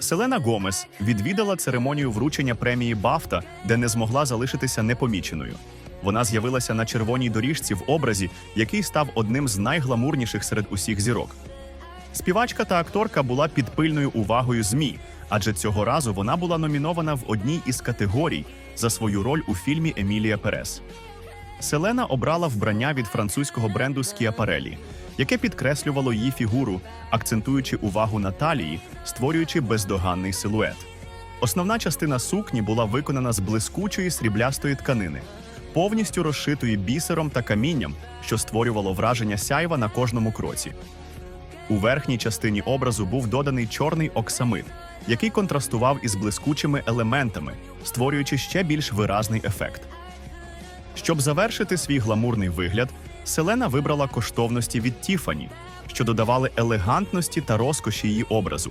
Селена Гомес відвідала церемонію вручення премії Бафта, де не змогла залишитися непоміченою. Вона з'явилася на червоній доріжці в образі, який став одним з найгламурніших серед усіх зірок. Співачка та акторка була під пильною увагою ЗМІ, адже цього разу вона була номінована в одній із категорій за свою роль у фільмі Емілія Перес. Селена обрала вбрання від французького бренду Schiaparelli, яке підкреслювало її фігуру, акцентуючи увагу на талії, створюючи бездоганний силует. Основна частина сукні була виконана з блискучої сріблястої тканини, повністю розшитої бісером та камінням, що створювало враження сяйва на кожному кроці. У верхній частині образу був доданий чорний оксамит, який контрастував із блискучими елементами, створюючи ще більш виразний ефект. Щоб завершити свій гламурний вигляд, Селена вибрала коштовності від Тіфані, що додавали елегантності та розкоші її образу.